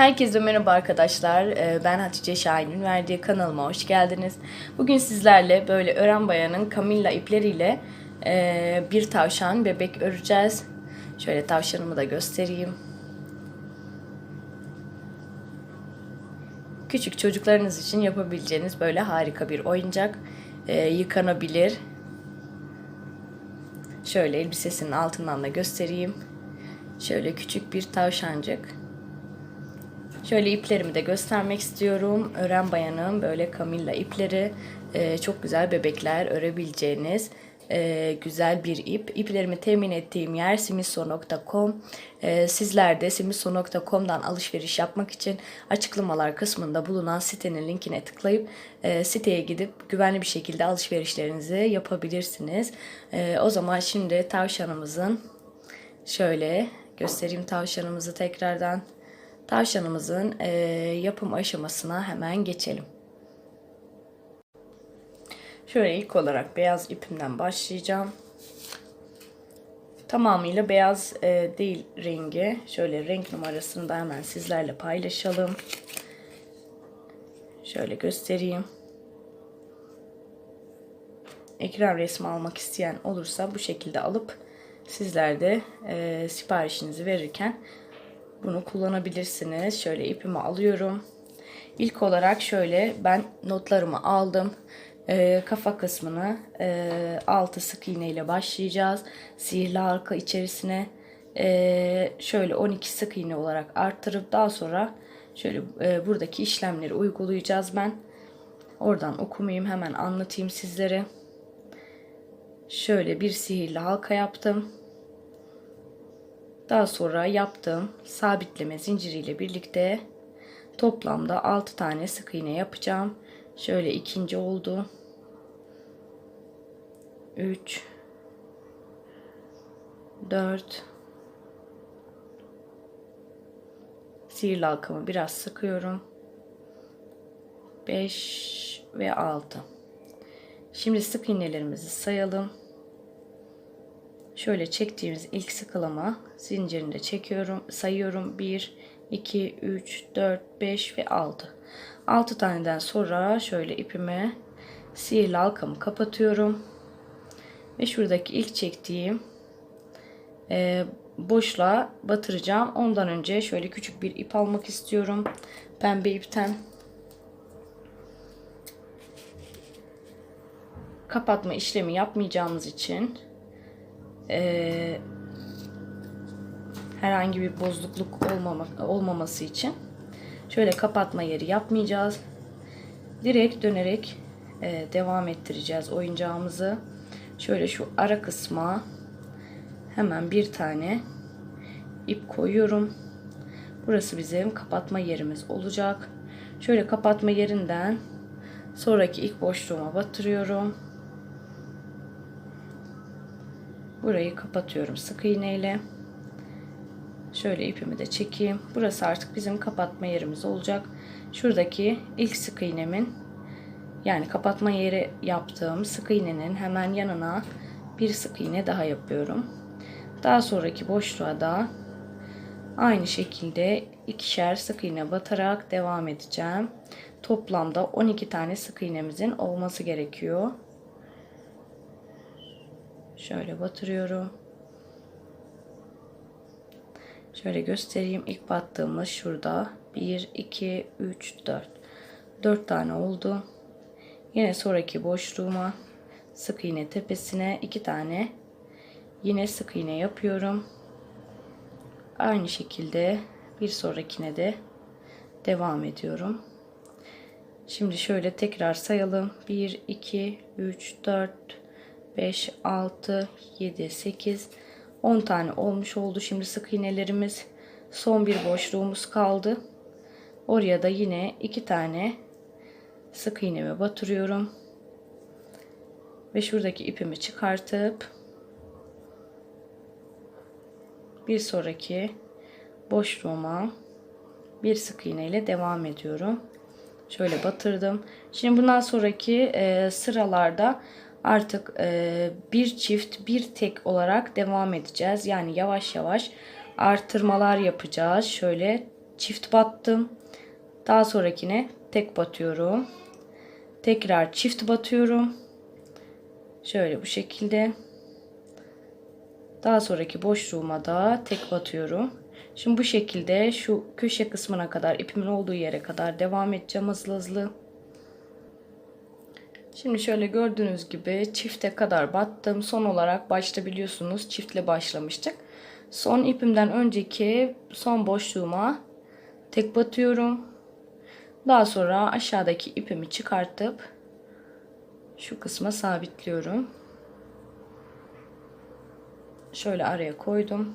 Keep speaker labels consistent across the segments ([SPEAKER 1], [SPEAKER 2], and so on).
[SPEAKER 1] Herkese merhaba arkadaşlar. Ee, Ben Hatice Şahin'in verdiği kanalıma hoş geldiniz. Bugün sizlerle böyle ören bayanın kamilla ipleriyle e, bir tavşan bebek öreceğiz. Şöyle tavşanımı da göstereyim. Küçük çocuklarınız için yapabileceğiniz böyle harika bir oyuncak. Ee, Yıkanabilir. Şöyle elbisesinin altından da göstereyim. Şöyle küçük bir tavşancık. Şöyle iplerimi de göstermek istiyorum. Ören bayanım böyle kamilla ipleri. Ee, çok güzel bebekler örebileceğiniz e, güzel bir ip. İplerimi temin ettiğim yer simiso.com. Ee, sizler de simiso.com'dan alışveriş yapmak için açıklamalar kısmında bulunan sitenin linkine tıklayıp e, siteye gidip güvenli bir şekilde alışverişlerinizi yapabilirsiniz. Ee, o zaman şimdi tavşanımızın şöyle göstereyim tavşanımızı tekrardan. Tavşanımızın e, yapım aşamasına hemen geçelim. Şöyle ilk olarak beyaz ipimden başlayacağım. Tamamıyla beyaz e, değil rengi. Şöyle renk numarasını da hemen sizlerle paylaşalım. Şöyle göstereyim. Ekran resmi almak isteyen olursa bu şekilde alıp sizler de e, siparişinizi verirken bunu kullanabilirsiniz. Şöyle ipimi alıyorum. İlk olarak şöyle ben notlarımı aldım. Ee, kafa kısmını e, altı sık iğne ile başlayacağız. Sihirli halka içerisine e, şöyle 12 sık iğne olarak arttırıp daha sonra şöyle e, buradaki işlemleri uygulayacağız ben. Oradan okumayayım hemen anlatayım sizlere. Şöyle bir sihirli halka yaptım. Daha sonra yaptığım sabitleme zinciriyle birlikte toplamda 6 tane sık iğne yapacağım. Şöyle ikinci oldu. 3 4 Sihirli halkamı biraz sıkıyorum. 5 ve 6. Şimdi sık iğnelerimizi sayalım. Şöyle çektiğimiz ilk sıkılama zincirinde çekiyorum, sayıyorum. 1, 2, 3, 4, 5 ve 6. 6 taneden sonra şöyle ipime sihirli halkamı kapatıyorum. Ve şuradaki ilk çektiğim e, boşluğa batıracağım. Ondan önce şöyle küçük bir ip almak istiyorum. Pembe ipten. Kapatma işlemi yapmayacağımız için e, herhangi bir bozukluk olmama, olmaması için şöyle kapatma yeri yapmayacağız. Direkt dönerek e, devam ettireceğiz oyuncağımızı. Şöyle şu ara kısma hemen bir tane ip koyuyorum. Burası bizim kapatma yerimiz olacak. Şöyle kapatma yerinden sonraki ilk boşluğuma batırıyorum. Burayı kapatıyorum sık iğneyle. Şöyle ipimi de çekeyim. Burası artık bizim kapatma yerimiz olacak. Şuradaki ilk sık iğnemin yani kapatma yeri yaptığım sık iğnenin hemen yanına bir sık iğne daha yapıyorum. Daha sonraki boşluğa da aynı şekilde ikişer sık iğne batarak devam edeceğim. Toplamda 12 tane sık iğnemizin olması gerekiyor. Şöyle batırıyorum. Şöyle göstereyim. İlk battığımız şurada. 1, 2, 3, 4. 4 tane oldu. Yine sonraki boşluğuma sık iğne tepesine 2 tane yine sık iğne yapıyorum. Aynı şekilde bir sonrakine de devam ediyorum. Şimdi şöyle tekrar sayalım. 1, 2, 3, 4, 5, 6, 7, 8, 10 tane olmuş oldu. Şimdi sık iğnelerimiz son bir boşluğumuz kaldı. Oraya da yine 2 tane sık iğnemi batırıyorum. Ve şuradaki ipimi çıkartıp bir sonraki boşluğuma bir sık iğne ile devam ediyorum. Şöyle batırdım. Şimdi bundan sonraki e, sıralarda artık e, bir çift bir tek olarak devam edeceğiz. Yani yavaş yavaş artırmalar yapacağız. Şöyle çift battım. Daha sonrakine tek batıyorum. Tekrar çift batıyorum. Şöyle bu şekilde. Daha sonraki boşluğuma da tek batıyorum. Şimdi bu şekilde şu köşe kısmına kadar ipimin olduğu yere kadar devam edeceğim hızlı hızlı. Şimdi şöyle gördüğünüz gibi çifte kadar battım. Son olarak başta biliyorsunuz çiftle başlamıştık. Son ipimden önceki son boşluğuma tek batıyorum. Daha sonra aşağıdaki ipimi çıkartıp şu kısma sabitliyorum. Şöyle araya koydum.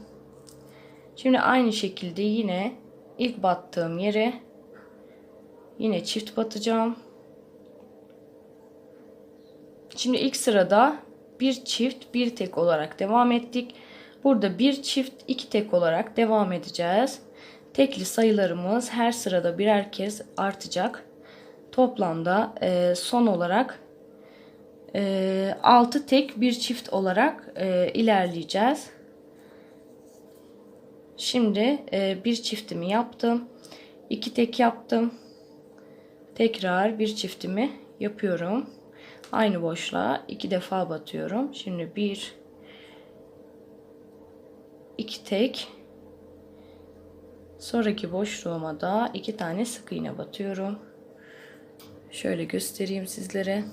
[SPEAKER 1] Şimdi aynı şekilde yine ilk battığım yere yine çift batacağım. Şimdi ilk sırada bir çift bir tek olarak devam ettik. Burada bir çift iki tek olarak devam edeceğiz. Tekli sayılarımız her sırada birer kez artacak. Toplamda e, son olarak e, 6 tek bir çift olarak e, ilerleyeceğiz. Şimdi e, bir çiftimi yaptım. iki tek yaptım. Tekrar bir çiftimi yapıyorum. Aynı boşluğa iki defa batıyorum. Şimdi bir iki tek sonraki boşluğuma da iki tane sık iğne batıyorum. Şöyle göstereyim sizlere.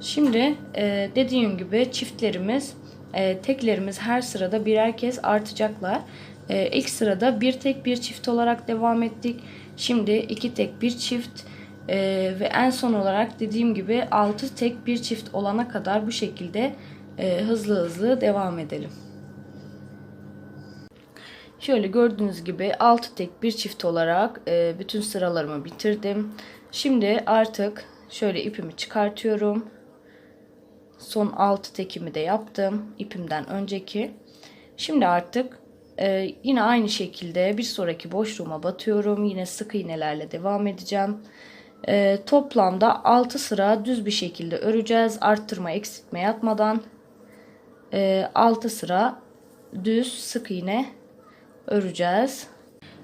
[SPEAKER 1] Şimdi e, dediğim gibi çiftlerimiz e, teklerimiz her sırada birer kez artacaklar. E, ilk sırada bir tek bir çift olarak devam ettik. Şimdi iki tek bir çift e, ve en son olarak dediğim gibi altı tek bir çift olana kadar bu şekilde e, hızlı hızlı devam edelim. Şöyle gördüğünüz gibi 6 tek bir çift olarak e, bütün sıralarımı bitirdim. Şimdi artık şöyle ipimi çıkartıyorum. Son 6 tekimi de yaptım ipimden önceki. Şimdi artık e, yine aynı şekilde bir sonraki boşluğuma batıyorum. Yine sık iğnelerle devam edeceğim. E, toplamda 6 sıra düz bir şekilde öreceğiz. Arttırma eksiltme yapmadan. E, 6 sıra düz sık iğne öreceğiz.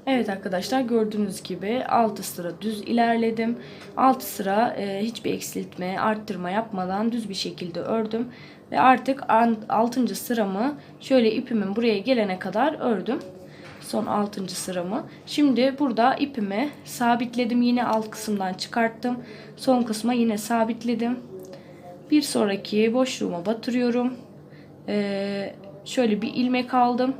[SPEAKER 1] Evet arkadaşlar gördüğünüz gibi 6 sıra düz ilerledim. 6 sıra e, hiçbir eksiltme, arttırma yapmadan düz bir şekilde ördüm. Ve artık 6. sıramı şöyle ipimin buraya gelene kadar ördüm. Son 6. sıramı. Şimdi burada ipimi sabitledim. Yine alt kısımdan çıkarttım. Son kısma yine sabitledim. Bir sonraki boşluğuma batırıyorum. Ee, şöyle bir ilmek aldım.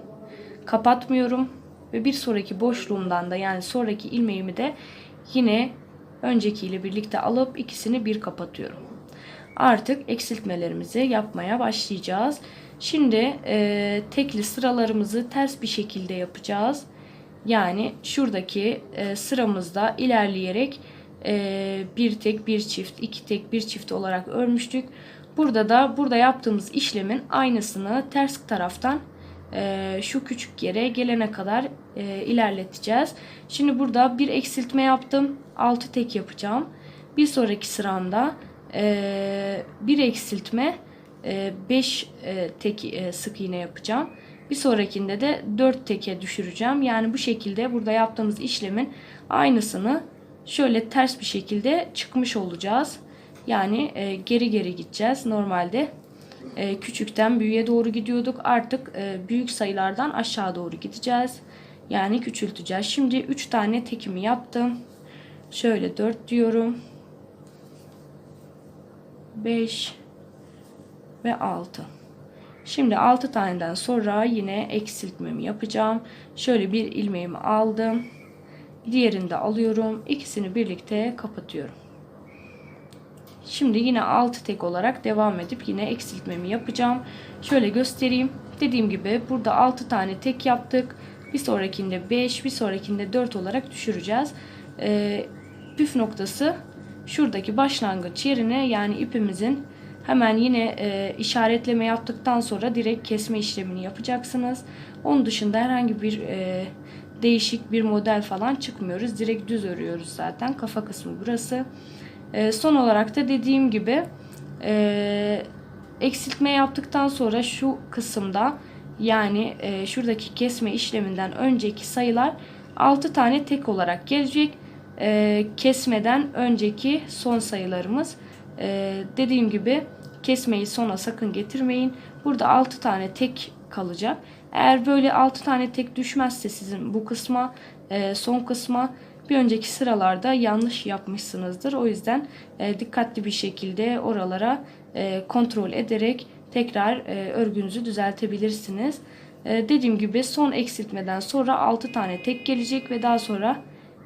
[SPEAKER 1] Kapatmıyorum ve bir sonraki boşluğumdan da yani sonraki ilmeğimi de yine önceki ile birlikte alıp ikisini bir kapatıyorum. Artık eksiltmelerimizi yapmaya başlayacağız. Şimdi e, tekli sıralarımızı ters bir şekilde yapacağız. Yani şuradaki e, sıramızda ilerleyerek e, bir tek bir çift, iki tek bir çift olarak örmüştük. Burada da burada yaptığımız işlemin aynısını ters taraftan e, şu küçük yere gelene kadar e, ilerleteceğiz. Şimdi burada bir eksiltme yaptım. 6 tek yapacağım. Bir sonraki sıramda e, bir eksiltme 5 e, e, tek e, sık iğne yapacağım. Bir sonrakinde de 4 teke düşüreceğim. Yani bu şekilde burada yaptığımız işlemin aynısını şöyle ters bir şekilde çıkmış olacağız. Yani e, geri geri gideceğiz. Normalde küçükten büyüğe doğru gidiyorduk. Artık büyük sayılardan aşağı doğru gideceğiz. Yani küçülteceğiz. Şimdi 3 tane tekimi yaptım. Şöyle 4 diyorum. 5 ve 6. Şimdi 6 taneden sonra yine eksiltmemi yapacağım. Şöyle bir ilmeğimi aldım. Diğerini de alıyorum. İkisini birlikte kapatıyorum. Şimdi yine 6 tek olarak devam edip yine eksiltmemi yapacağım. Şöyle göstereyim. Dediğim gibi burada 6 tane tek yaptık. Bir sonrakinde 5, bir sonrakinde 4 olarak düşüreceğiz. Ee, püf noktası şuradaki başlangıç yerine yani ipimizin hemen yine e, işaretleme yaptıktan sonra direkt kesme işlemini yapacaksınız. Onun dışında herhangi bir e, değişik bir model falan çıkmıyoruz. Direkt düz örüyoruz zaten. Kafa kısmı burası. E, son olarak da dediğim gibi e, eksiltme yaptıktan sonra şu kısımda Yani e, şuradaki kesme işleminden önceki sayılar 6 tane tek olarak gelecek. E, kesmeden önceki son sayılarımız. E, dediğim gibi kesmeyi sona sakın getirmeyin. Burada 6 tane tek kalacak. Eğer böyle 6 tane tek düşmezse sizin bu kısma e, son kısma bir önceki sıralarda yanlış yapmışsınızdır. O yüzden e, dikkatli bir şekilde oralara e, kontrol ederek tekrar örgünüzü düzeltebilirsiniz. Dediğim gibi son eksiltmeden sonra 6 tane tek gelecek ve daha sonra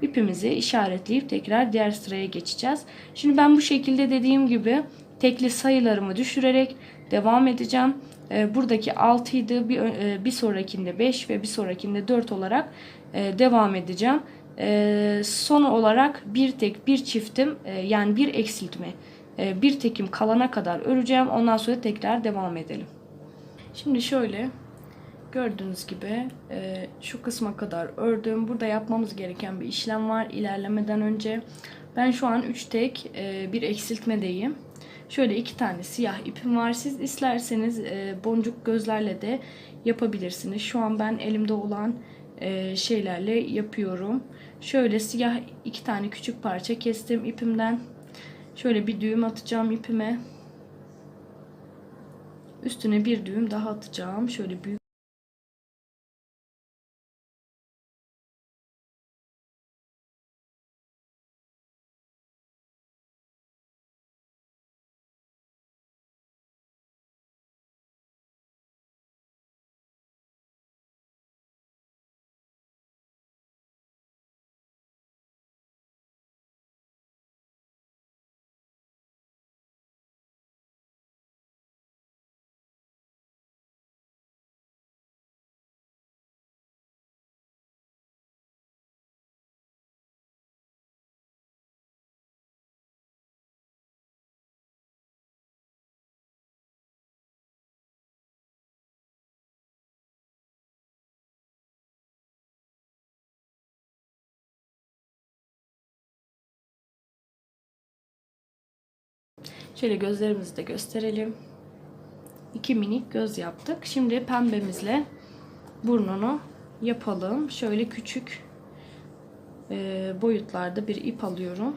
[SPEAKER 1] ipimizi işaretleyip tekrar diğer sıraya geçeceğiz. Şimdi ben bu şekilde dediğim gibi tekli sayılarımı düşürerek devam edeceğim. E, buradaki 6 idi. Bir, e, bir sonrakinde 5 ve bir sonrakinde 4 olarak e, devam edeceğim. E, son olarak bir tek bir çiftim e, yani bir eksiltme bir tekim kalana kadar öreceğim. Ondan sonra tekrar devam edelim. Şimdi şöyle gördüğünüz gibi şu kısma kadar ördüm. Burada yapmamız gereken bir işlem var ilerlemeden önce. Ben şu an 3 tek e, bir eksiltmedeyim. Şöyle iki tane siyah ipim var. Siz isterseniz e, boncuk gözlerle de yapabilirsiniz. Şu an ben elimde olan e, şeylerle yapıyorum. Şöyle siyah iki tane küçük parça kestim ipimden. Şöyle bir düğüm atacağım ipime. Üstüne bir düğüm daha atacağım. Şöyle büyük Şöyle gözlerimizi de gösterelim. İki minik göz yaptık. Şimdi pembemizle burnunu yapalım. Şöyle küçük e, boyutlarda bir ip alıyorum.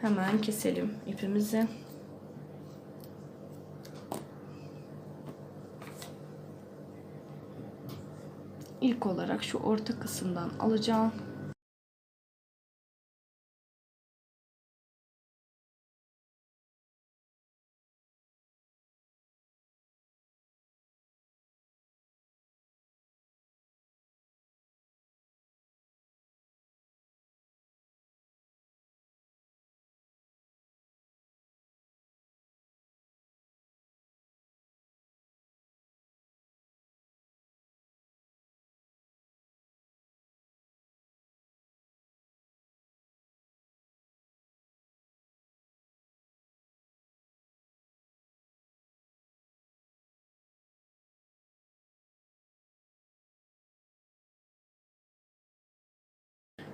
[SPEAKER 1] Hemen keselim ipimizi. İlk olarak şu orta kısımdan alacağım.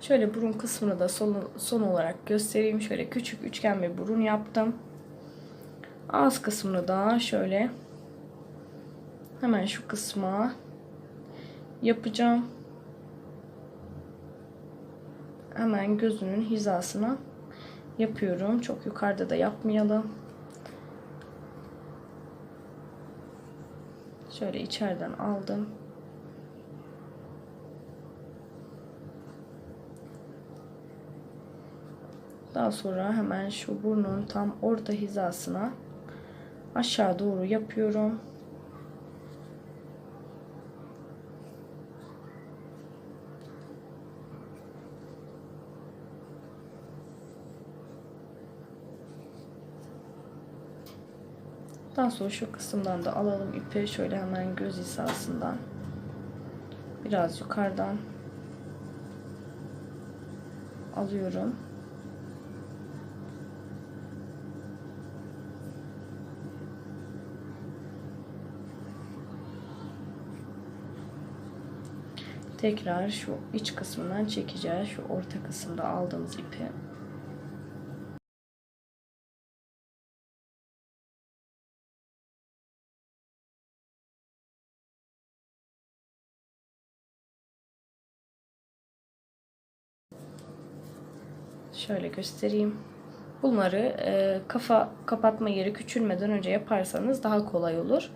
[SPEAKER 1] Şöyle burun kısmını da son, son olarak göstereyim. Şöyle küçük üçgen bir burun yaptım. Ağız kısmını da şöyle hemen şu kısma yapacağım. Hemen gözünün hizasına yapıyorum. Çok yukarıda da yapmayalım. Şöyle içeriden aldım. Daha sonra hemen şu burnun tam orta hizasına aşağı doğru yapıyorum. Daha sonra şu kısımdan da alalım ipi şöyle hemen göz hizasından biraz yukarıdan alıyorum. tekrar şu iç kısmından çekeceğiz. Şu orta kısımda aldığımız ipi şöyle göstereyim. Bunları e, kafa kapatma yeri küçülmeden önce yaparsanız daha kolay olur.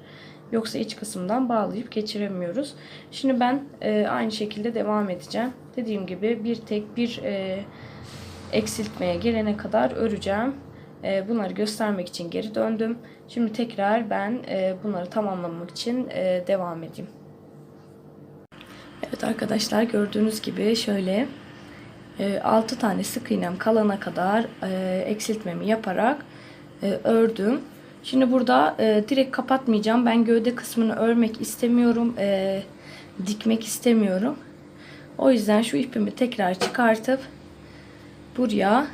[SPEAKER 1] Yoksa iç kısımdan bağlayıp geçiremiyoruz. Şimdi ben e, aynı şekilde devam edeceğim. Dediğim gibi bir tek bir e, eksiltmeye gelene kadar öreceğim. E, bunları göstermek için geri döndüm. Şimdi tekrar ben e, bunları tamamlamak için e, devam edeyim. Evet arkadaşlar gördüğünüz gibi şöyle 6 tane sık iğnem kalana kadar e, eksiltmemi yaparak e, ördüm. Şimdi burada e, direkt kapatmayacağım. Ben gövde kısmını örmek istemiyorum. E, dikmek istemiyorum. O yüzden şu ipimi tekrar çıkartıp buraya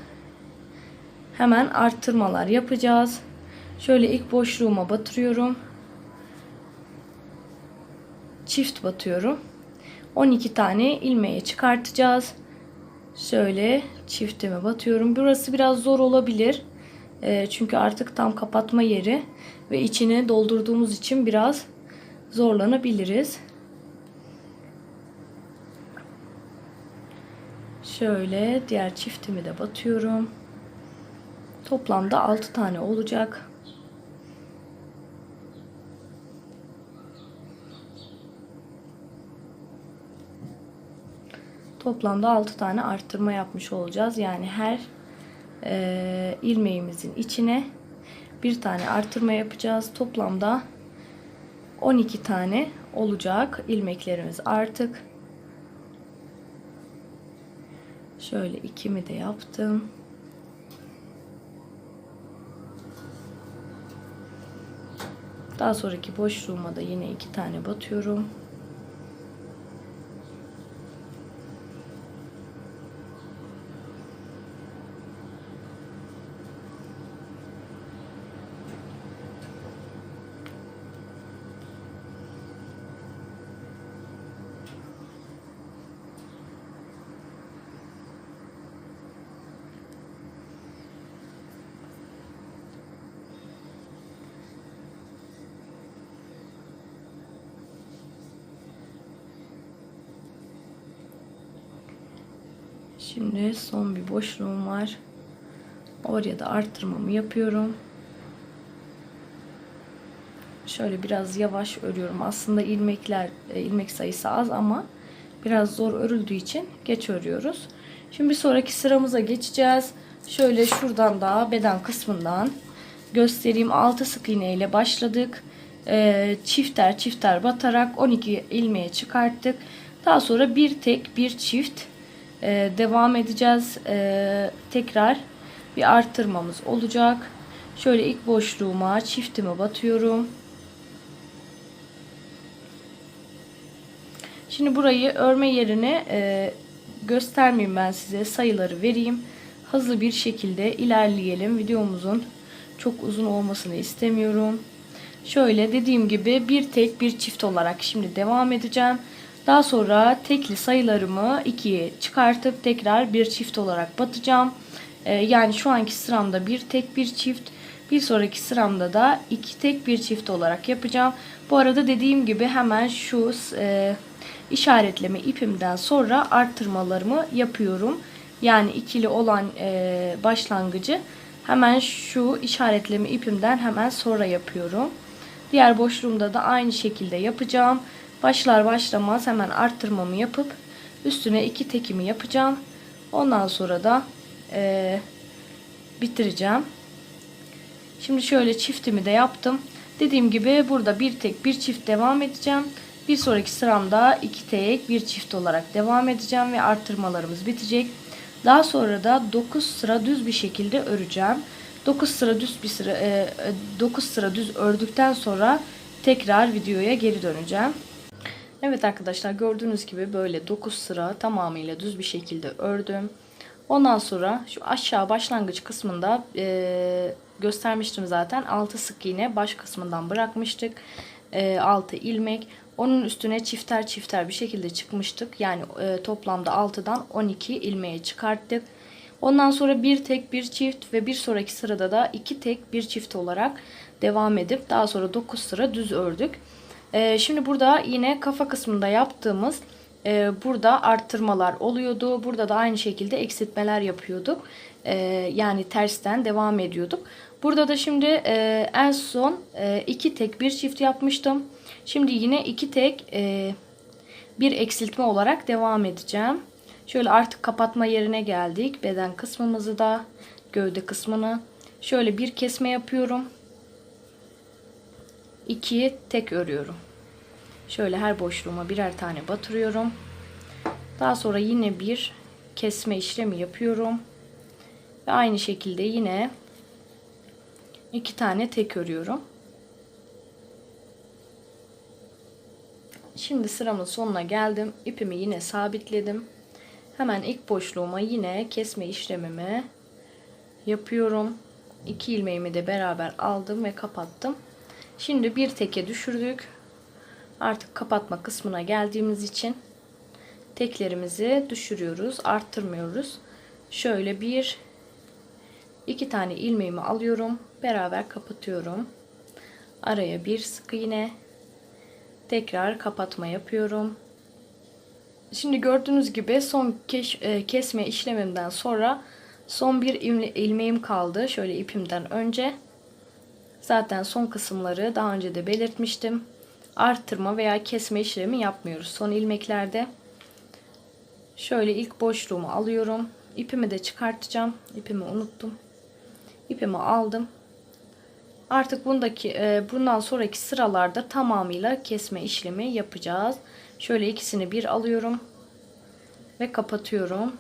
[SPEAKER 1] hemen arttırmalar yapacağız. Şöyle ilk boşluğuma batırıyorum. Çift batıyorum. 12 tane ilmeğe çıkartacağız. Şöyle çiftime batıyorum. Burası biraz zor olabilir. E, çünkü artık tam kapatma yeri ve içini doldurduğumuz için biraz zorlanabiliriz. Şöyle diğer çiftimi de batıyorum. Toplamda 6 tane olacak. Toplamda 6 tane arttırma yapmış olacağız. Yani her e, ilmeğimizin içine bir tane artırma yapacağız. Toplamda 12 tane olacak ilmeklerimiz artık. Şöyle ikimi de yaptım. Daha sonraki boşluğuma da yine iki tane batıyorum. Şimdi son bir boşluğum var. Oraya da arttırmamı yapıyorum. Şöyle biraz yavaş örüyorum. Aslında ilmekler e, ilmek sayısı az ama biraz zor örüldüğü için geç örüyoruz. Şimdi sonraki sıramıza geçeceğiz. Şöyle şuradan da beden kısmından göstereyim. 6 sık iğne ile başladık. Ee, çifter çifter batarak 12 ilmeğe çıkarttık. Daha sonra bir tek bir çift ee, devam edeceğiz. Ee, tekrar bir arttırmamız olacak. Şöyle ilk boşluğuma çiftimi batıyorum. Şimdi burayı örme yerine e, göstermeyeyim ben size sayıları vereyim. Hızlı bir şekilde ilerleyelim. Videomuzun çok uzun olmasını istemiyorum. Şöyle dediğim gibi bir tek bir çift olarak şimdi devam edeceğim. Daha sonra tekli sayılarımı ikiye çıkartıp tekrar bir çift olarak batacağım. Ee, yani şu anki sıramda bir tek bir çift. Bir sonraki sıramda da iki tek bir çift olarak yapacağım. Bu arada dediğim gibi hemen şu e, işaretleme ipimden sonra arttırmalarımı yapıyorum. Yani ikili olan e, başlangıcı hemen şu işaretleme ipimden hemen sonra yapıyorum. Diğer boşluğumda da aynı şekilde yapacağım. Başlar başlamaz hemen arttırmamı yapıp üstüne iki tekimi yapacağım. Ondan sonra da e, bitireceğim. Şimdi şöyle çiftimi de yaptım. Dediğim gibi burada bir tek bir çift devam edeceğim. Bir sonraki sıramda iki tek bir çift olarak devam edeceğim ve arttırmalarımız bitecek. Daha sonra da 9 sıra düz bir şekilde öreceğim. 9 sıra düz bir sıra e, 9 sıra düz ördükten sonra tekrar videoya geri döneceğim. Evet arkadaşlar gördüğünüz gibi böyle 9 sıra tamamıyla düz bir şekilde ördüm. Ondan sonra şu aşağı başlangıç kısmında e, göstermiştim zaten 6 sık iğne baş kısmından bırakmıştık. E, 6 ilmek. Onun üstüne çifter çifter bir şekilde çıkmıştık. Yani e, toplamda 6'dan 12 ilmeğe çıkarttık. Ondan sonra bir tek bir çift ve bir sonraki sırada da iki tek bir çift olarak devam edip daha sonra 9 sıra düz ördük. Ee, şimdi burada yine kafa kısmında yaptığımız e, burada arttırmalar oluyordu. Burada da aynı şekilde eksiltmeler yapıyorduk. E, yani tersten devam ediyorduk. Burada da şimdi e, en son e, iki tek bir çift yapmıştım. Şimdi yine iki tek e, bir eksiltme olarak devam edeceğim. Şöyle artık kapatma yerine geldik. Beden kısmımızı da gövde kısmını. Şöyle bir kesme yapıyorum. İkiye tek örüyorum. Şöyle her boşluğuma birer tane batırıyorum. Daha sonra yine bir kesme işlemi yapıyorum. Ve aynı şekilde yine iki tane tek örüyorum. Şimdi sıramın sonuna geldim. İpimi yine sabitledim. Hemen ilk boşluğuma yine kesme işlemimi yapıyorum. İki ilmeğimi de beraber aldım ve kapattım. Şimdi bir teke düşürdük. Artık kapatma kısmına geldiğimiz için teklerimizi düşürüyoruz, arttırmıyoruz. Şöyle bir iki tane ilmeğimi alıyorum, beraber kapatıyorum. Araya bir sık iğne, tekrar kapatma yapıyorum. Şimdi gördüğünüz gibi son keş, e, kesme işlemimden sonra son bir ilmeğim kaldı. Şöyle ipimden önce. Zaten son kısımları daha önce de belirtmiştim. Arttırma veya kesme işlemi yapmıyoruz. Son ilmeklerde. Şöyle ilk boşluğumu alıyorum. İpimi de çıkartacağım. İpimi unuttum. İpimi aldım. Artık bundaki e, bundan sonraki sıralarda tamamıyla kesme işlemi yapacağız. Şöyle ikisini bir alıyorum ve kapatıyorum.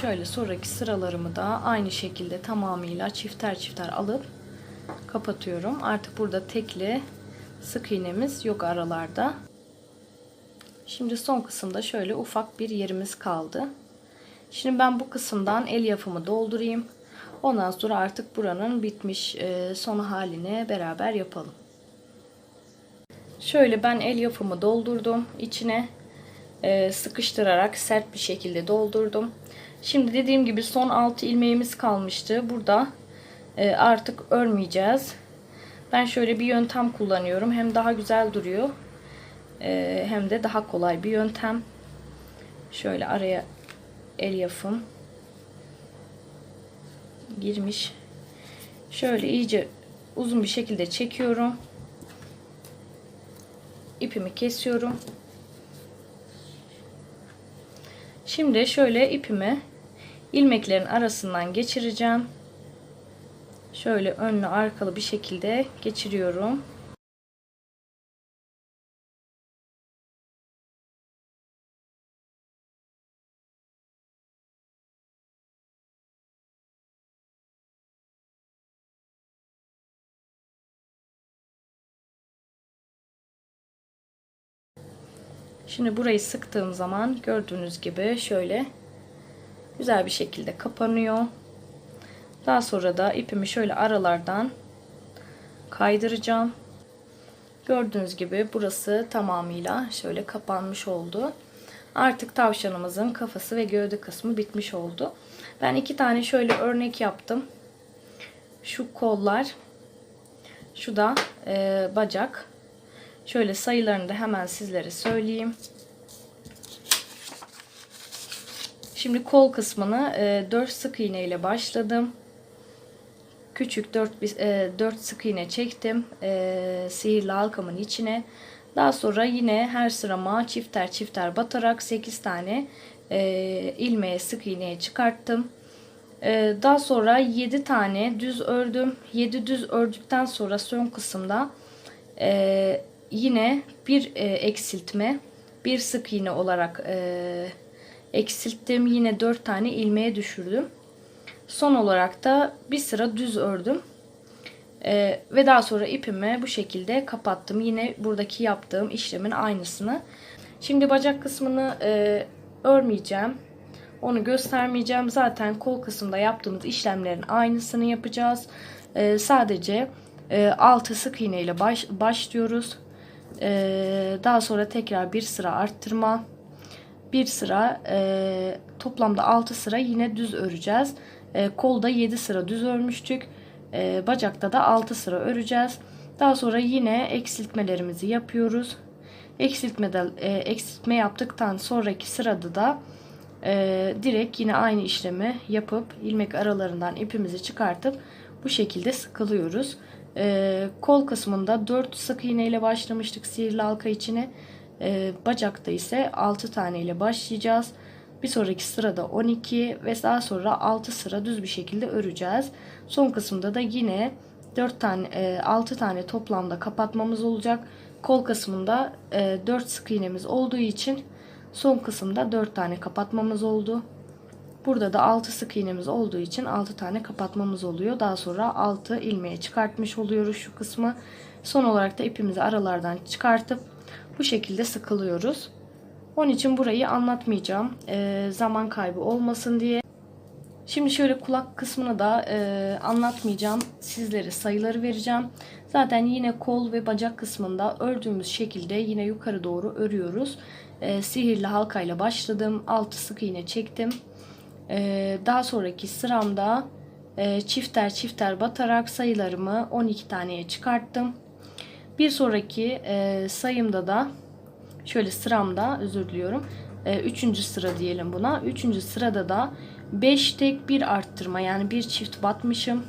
[SPEAKER 1] Şöyle sonraki sıralarımı da aynı şekilde tamamıyla çifter çifter alıp kapatıyorum. Artık burada tekli sık iğnemiz yok aralarda. Şimdi son kısımda şöyle ufak bir yerimiz kaldı. Şimdi ben bu kısımdan el yapımı doldurayım. Ondan sonra artık buranın bitmiş e, son halini beraber yapalım. Şöyle ben el yapımı doldurdum. içine e, sıkıştırarak sert bir şekilde doldurdum. Şimdi dediğim gibi son 6 ilmeğimiz kalmıştı. Burada e, artık örmeyeceğiz. Ben şöyle bir yöntem kullanıyorum. Hem daha güzel duruyor. E, hem de daha kolay bir yöntem. Şöyle araya el yapım girmiş. Şöyle iyice uzun bir şekilde çekiyorum. İpimi kesiyorum. Şimdi şöyle ipimi ilmeklerin arasından geçireceğim. Şöyle önlü arkalı bir şekilde geçiriyorum. Şimdi burayı sıktığım zaman gördüğünüz gibi şöyle güzel bir şekilde kapanıyor. Daha sonra da ipimi şöyle aralardan kaydıracağım. Gördüğünüz gibi burası tamamıyla şöyle kapanmış oldu. Artık tavşanımızın kafası ve gövde kısmı bitmiş oldu. Ben iki tane şöyle örnek yaptım. Şu kollar, şu da e, bacak. Şöyle sayılarını da hemen sizlere söyleyeyim. Şimdi kol kısmını e, 4 sık iğne ile başladım. Küçük 4, e, 4 sık iğne çektim. E, sihirli halkamın içine. Daha sonra yine her sırama çifter çifter batarak 8 tane e, ilmeğe sık iğneye çıkarttım. E, daha sonra 7 tane düz ördüm. 7 düz ördükten sonra son kısımda e, yine bir e, eksiltme bir sık iğne olarak e, eksilttim. Yine 4 tane ilmeğe düşürdüm. Son olarak da bir sıra düz ördüm. E, ve daha sonra ipimi bu şekilde kapattım. Yine buradaki yaptığım işlemin aynısını. Şimdi bacak kısmını e, örmeyeceğim. Onu göstermeyeceğim. Zaten kol kısmında yaptığımız işlemlerin aynısını yapacağız. E, sadece e, altı sık iğne ile baş, başlıyoruz. Ee, daha sonra tekrar bir sıra arttırma. Bir sıra e, toplamda 6 sıra yine düz öreceğiz. E, kolda 7 sıra düz örmüştük. E, bacakta da 6 sıra öreceğiz. Daha sonra yine eksiltmelerimizi yapıyoruz. Eksiltmede, e, eksiltme yaptıktan sonraki sırada da e, direkt yine aynı işlemi yapıp ilmek aralarından ipimizi çıkartıp bu şekilde sıkılıyoruz. E, kol kısmında 4 sık iğne ile başlamıştık sihirli halka içine. E, bacakta ise 6 tane ile başlayacağız. Bir sonraki sırada 12 ve daha sonra 6 sıra düz bir şekilde öreceğiz. Son kısımda da yine 4 tane e, 6 tane toplamda kapatmamız olacak. Kol kısmında e, 4 sık iğnemiz olduğu için son kısımda 4 tane kapatmamız oldu. Burada da 6 sık iğnemiz olduğu için 6 tane kapatmamız oluyor. Daha sonra 6 ilmeğe çıkartmış oluyoruz şu kısmı. Son olarak da ipimizi aralardan çıkartıp bu şekilde sıkılıyoruz. Onun için burayı anlatmayacağım. E, zaman kaybı olmasın diye. Şimdi şöyle kulak kısmını da e, anlatmayacağım. Sizlere sayıları vereceğim. Zaten yine kol ve bacak kısmında ördüğümüz şekilde yine yukarı doğru örüyoruz. E, sihirli halkayla başladım. 6 sık iğne çektim. E, daha sonraki sıramda e, çifter çifter batarak sayılarımı 12 taneye çıkarttım. Bir sonraki e, sayımda da şöyle sıramda özür diliyorum. E, üçüncü sıra diyelim buna. Üçüncü sırada da 5 tek bir arttırma yani bir çift batmışım.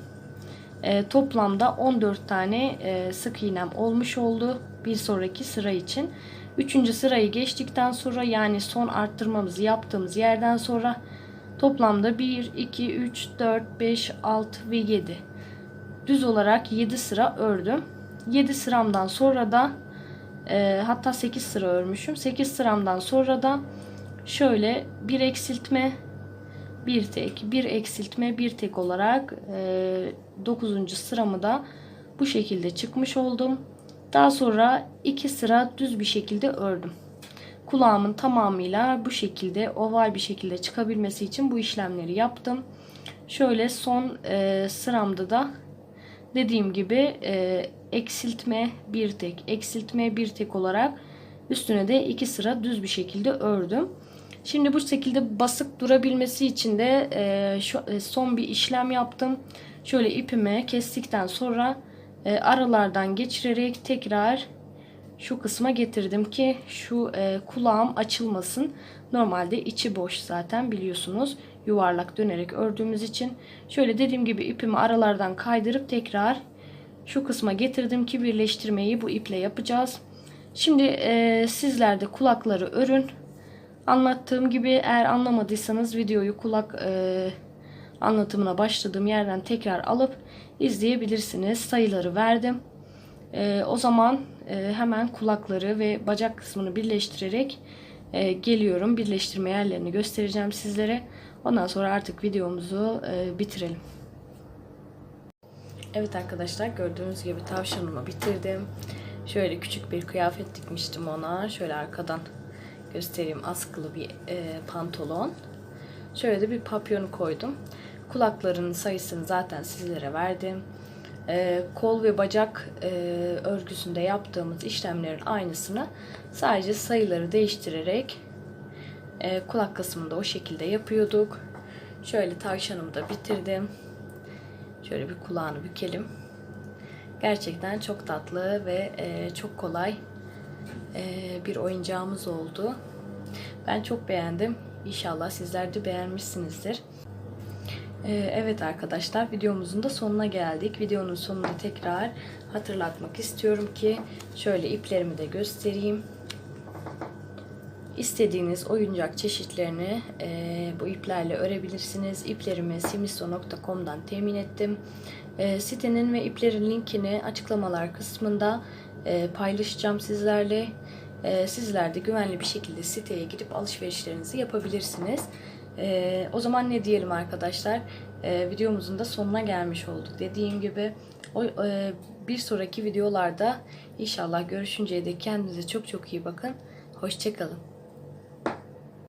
[SPEAKER 1] E, toplamda 14 tane e, sık iğnem olmuş oldu bir sonraki sıra için. Üçüncü sırayı geçtikten sonra yani son arttırmamızı yaptığımız yerden sonra toplamda 1, 2, 3, 4, 5, 6 ve 7. Düz olarak 7 sıra ördüm. 7 sıramdan sonra da e, hatta 8 sıra örmüşüm. 8 sıramdan sonra da şöyle bir eksiltme bir tek, bir eksiltme, bir tek olarak e, 9. sıramı da bu şekilde çıkmış oldum. Daha sonra iki sıra düz bir şekilde ördüm. Kulağımın tamamıyla bu şekilde oval bir şekilde çıkabilmesi için bu işlemleri yaptım. Şöyle son e, sıramda da dediğim gibi e, eksiltme bir tek, eksiltme bir tek olarak üstüne de iki sıra düz bir şekilde ördüm. Şimdi bu şekilde basık durabilmesi için de e, şu, e, son bir işlem yaptım. Şöyle ipimi kestikten sonra e, aralardan geçirerek tekrar şu kısma getirdim ki şu e, kulağım açılmasın. Normalde içi boş zaten biliyorsunuz. Yuvarlak dönerek ördüğümüz için. Şöyle dediğim gibi ipimi aralardan kaydırıp tekrar şu kısma getirdim ki birleştirmeyi bu iple yapacağız. Şimdi e, sizler de kulakları örün. Anlattığım gibi eğer anlamadıysanız videoyu kulak e, anlatımına başladığım yerden tekrar alıp izleyebilirsiniz. Sayıları verdim. E, o zaman hemen kulakları ve bacak kısmını birleştirerek e, geliyorum. Birleştirme yerlerini göstereceğim sizlere. Ondan sonra artık videomuzu e, bitirelim. Evet arkadaşlar gördüğünüz gibi tavşanımı bitirdim. Şöyle küçük bir kıyafet dikmiştim ona. Şöyle arkadan göstereyim askılı bir e, pantolon. Şöyle de bir papyonu koydum. Kulaklarının sayısını zaten sizlere verdim. E, kol ve bacak e, örgüsünde yaptığımız işlemlerin aynısını sadece sayıları değiştirerek e, kulak kısmında o şekilde yapıyorduk. Şöyle tavşanımı da bitirdim. Şöyle bir kulağını bükelim. Gerçekten çok tatlı ve e, çok kolay e, bir oyuncağımız oldu. Ben çok beğendim. İnşallah sizler de beğenmişsinizdir. E, evet arkadaşlar videomuzun da sonuna geldik. Videonun sonunda tekrar hatırlatmak istiyorum ki şöyle iplerimi de göstereyim. İstediğiniz oyuncak çeşitlerini e, bu iplerle örebilirsiniz. İplerimi simisto.com'dan temin ettim. E, sitenin ve iplerin linkini açıklamalar kısmında e, paylaşacağım sizlerle. E, sizler de güvenli bir şekilde siteye gidip alışverişlerinizi yapabilirsiniz. E, o zaman ne diyelim arkadaşlar? E, videomuzun da sonuna gelmiş olduk. Dediğim gibi o, e, bir sonraki videolarda inşallah görüşünceye dek kendinize çok çok iyi bakın. Hoşçakalın.